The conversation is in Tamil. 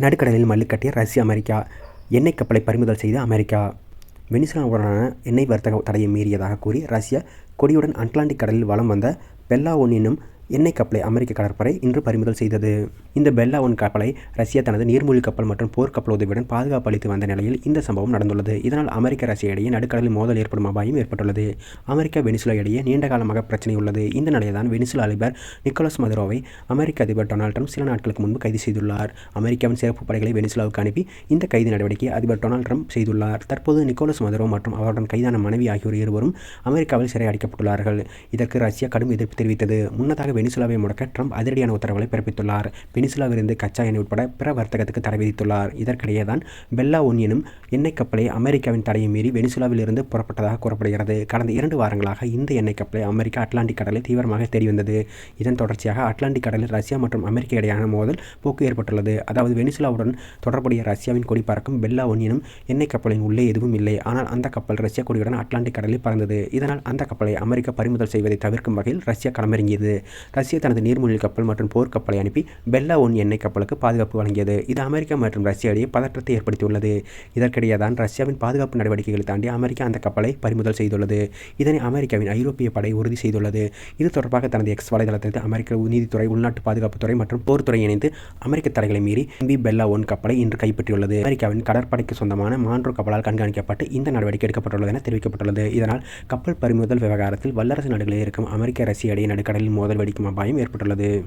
நடுக்கடலில் மல்லுக்கட்டிய ரஷ்ய அமெரிக்கா எண்ணெய் கப்பலை பறிமுதல் செய்த அமெரிக்கா. வெனிசுலாவுடனான எண்ணெய் வர்த்தக தடையை மீறியதாக கூறி ரஷ்யா கொடியுடன் அட்லாண்டிக் கடலில் வலம் வந்த பெல்லா ஒன் என்னும் எண்ணெய் கப்பலை அமெரிக்க கடற்படை இன்று பறிமுதல் செய்தது. இந்த பெல்லா ஒன் கப்பலை ரஷ்யா தனது நீர்மூழ்கி கப்பல் மற்றும் போர்க்கப்பல் உதவியுடன் பாதுகாப்பு அளித்து வந்த நிலையில் இந்த சம்பவம் நடந்துள்ளது. இதனால் அமெரிக்க ரஷ்யா இடையே நடுக்கடலில் மோதல் ஏற்படும் அபாயம் ஏற்பட்டுள்ளது. அமெரிக்கா வெனிசுலா இடையே நீண்ட காலமாக பிரச்சனை உள்ளது. இந்த நிலையில்தான் வெனிசுலா அதிபர் நிக்கோலஸ் மதுரோவை அமெரிக்க அதிபர் டொனால்ட் ட்ரம்ப் சில நாட்களுக்கு முன்பு கைது செய்துள்ளார். அமெரிக்காவின் சிறப்பு படைகளை வெனிசுலாவுக்கு அனுப்பி இந்த கைது நடவடிக்கையை அதிபர் டொனால்ட் ட்ரம்ப் செய்துள்ளார். தற்போது நிக்கோலஸ் மதுரோ மற்றும் அவருடன் கைதான மனைவி ஆகியோர் இருவரும் அமெரிக்காவில் சிறை அடைக்கப்பட்டுள்ளார்கள் இதற்கு ரஷ்யா கடும் எதிர்ப்பு தெரிவித்தது. முன்னதாக வெனிசுலாவை முடக்க ட்ரம்ப் அதிரடியான உத்தரவுகளை பிறப்பித்துள்ளார். வெனிசுலாவிலிருந்து கச்சா எண்ணெய் உட்பட பிற வர்த்தகத்துக்கு தடை விதித்துள்ளார். இதற்கிடையே தான் பெல்லா ஒன் எனும் எண்ணெய் கப்பலை அமெரிக்காவின் தடையை மீறி வெனிசுலாவிலிருந்து புறப்பட்டதாக கூறப்படுகிறது. கடந்த இரண்டு வாரங்களாக இந்த எண்ணெய் கப்பலை அமெரிக்கா அட்லாண்டிக் கடலில் தீவிரமாக தேடி வந்தது. இதன் தொடர்ச்சியாக அட்லாண்டிக் கடலில் ரஷ்யா மற்றும் அமெரிக்க இடையான மோதல் போக்கு ஏற்பட்டுள்ளது. அதாவது வெனிசுலாவுடன் தொடர்புடைய ரஷ்யாவின் கொடி பறக்கும் பெல்லா ஒன் எனும் எண்ணெய் கப்பலின் உள்ளே எதுவும் இல்லை. ஆனால் அந்த கப்பல் ரஷ்யா கொடியுடன் அட்லாண்டிக் கடலில் பறந்தது. இதனால் அந்த கப்பலை அமெரிக்கா பறிமுதல் செய்வதை தவிர்க்கும் வகையில் ரஷ்யா களமிறங்கியது. ரஷ்யா தனது நீர்மூழ்கி கப்பல் மற்றும் போர் கப்பலை அனுப்பி பெல்லா ஒன் எண்ணெய் கப்பலுக்கு பாதுகாப்பு வழங்கியது. இது அமெரிக்கா மற்றும் ரஷ்யா இடையே பதற்றத்தை ஏற்படுத்தியுள்ளது. இதற்கிடையே தான் ரஷ்யாவின் பாதுகாப்பு நடவடிக்கைகளை தாண்டி அமெரிக்கா அந்த கப்பலை பறிமுதல் செய்துள்ளது. இதனை அமெரிக்காவின் ஐரோப்பிய படை உறுதி செய்துள்ளது. இது தொடர்பாக தனது எக்ஸ் வலைதளத்தில் அமெரிக்க நீதித்துறை உள்நாட்டு பாதுகாப்புத்துறை மற்றும் போர்த்துறை இணைந்து அமெரிக்க தடைகளை மீறி எம்பி பெல்லா ஒன் கப்பலை இன்று கைப்பற்றியுள்ளது. அமெரிக்காவின் கடற்படைக்கு சொந்தமான மான்றோ கப்பலால் கண்காணிக்கப்பட்டு இந்த நடவடிக்கை எடுக்கப்பட்டுள்ளது என தெரிவிக்கப்பட்டுள்ளது. இதனால் கப்பல் பறிமுதல் விவகாரத்தில் வல்லரசு நாடுகளில் இருக்கும் அமெரிக்க ரஷ்ய இடையே நடுக்கடலில் மோதல் வெடிக்கும் பயம் ஏற்பட்டுள்ளது.